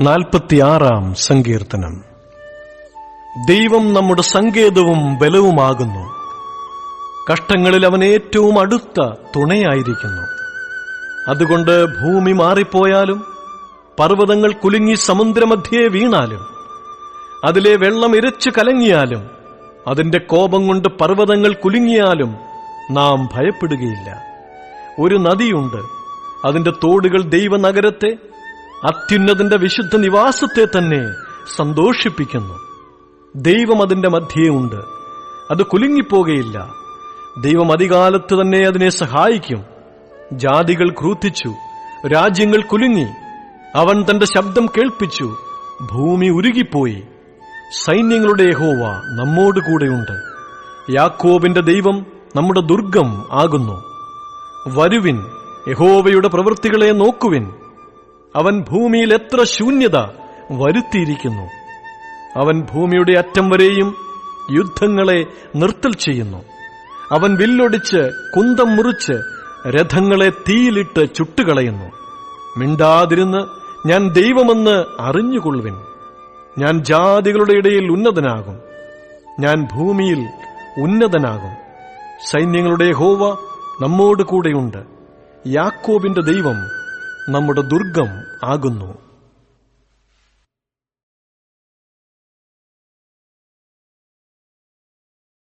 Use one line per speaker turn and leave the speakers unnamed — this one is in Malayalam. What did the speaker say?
നാൽപ്പത്തിയാറാം സങ്കീർത്തനം. ദൈവം നമ്മുടെ സങ്കേതവും ബലവുമാകുന്നു. കഷ്ടങ്ങളിൽ അവൻ ഏറ്റവും അടുത്ത തുണയായിരിക്കുന്നു. അതുകൊണ്ട് ഭൂമി മാറിപ്പോയാലും പർവതങ്ങൾ കുലുങ്ങി സമുദ്രമധ്യേ വീണാലും അതിലെ വെള്ളം ഇരച്ചു കലങ്ങിയാലും അതിന്റെ കോപം കൊണ്ട് പർവതങ്ങൾ കുലുങ്ങിയാലും നാം ഭയപ്പെടുകയില്ല. ഒരു നദിയുണ്ട്. അതിന്റെ തോടുകൾ ദൈവനഗരത്തെ അത്യുന്നതിന്റെ വിശുദ്ധ നിവാസത്തെ തന്നെ സന്തോഷിപ്പിക്കുന്നു. ദൈവം അതിന്റെ മധ്യേ ഉണ്ട്. അത് കുലുങ്ങിപ്പോകയില്ല. ദൈവം അധികാലത്ത് തന്നെ അതിനെ സഹായിക്കും. ജാതികൾ ക്രൂത്തിച്ചു. രാജ്യങ്ങൾ കുലുങ്ങി. അവൻ തന്റെ ശബ്ദം കേൾപ്പിച്ചു. ഭൂമി ഉരുകിപ്പോയി. സൈന്യങ്ങളുടെ യഹോവ നമ്മോട് കൂടെയുണ്ട്. യാക്കോബിന്റെ ദൈവം നമ്മുടെ ദുർഗം ആകുന്നു. വരുവിൻ യഹോവയുടെ പ്രവൃത്തികളെ നോക്കുവിൻ. അവൻ ഭൂമിയിൽ എത്ര ശൂന്യത വരുത്തിയിരിക്കുന്നു. അവൻ ഭൂമിയുടെ അറ്റം വരെയും യുദ്ധങ്ങളെ നിർത്തൽ ചെയ്യുന്നു. അവൻ വില്ലൊടിച്ച് കുന്തം മുറിച്ച് രഥങ്ങളെ തീയിലിട്ട് ചുട്ടുകളയുന്നു. മിണ്ടാതിരുന്ന് ഞാൻ ദൈവമെന്ന് അറിഞ്ഞുകൊള്ളുവിൻ. ഞാൻ ജാതികളുടെ ഇടയിൽ ഉന്നതനാകും. ഞാൻ ഭൂമിയിൽ ഉന്നതനാകും. സൈന്യങ്ങളുടെ ഹോവ നമ്മോട് കൂടെയുണ്ട് യാക്കോബിന്റെ ദൈവം നമ്മുടെ ദുർഗം ആകുന്നു.